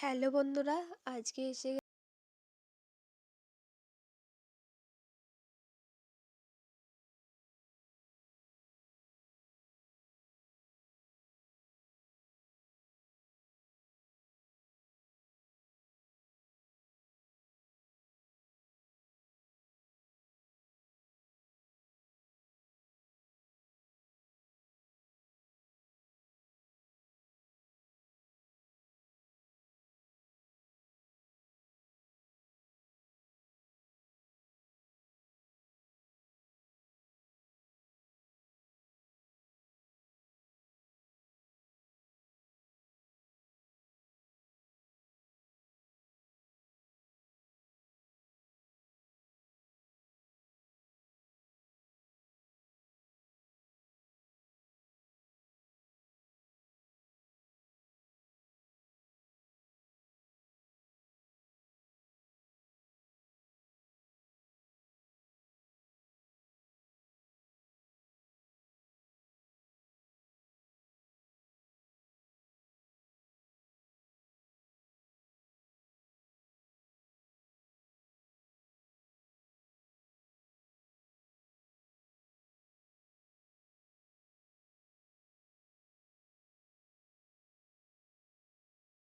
hello বন্ধুরা আজকে এসে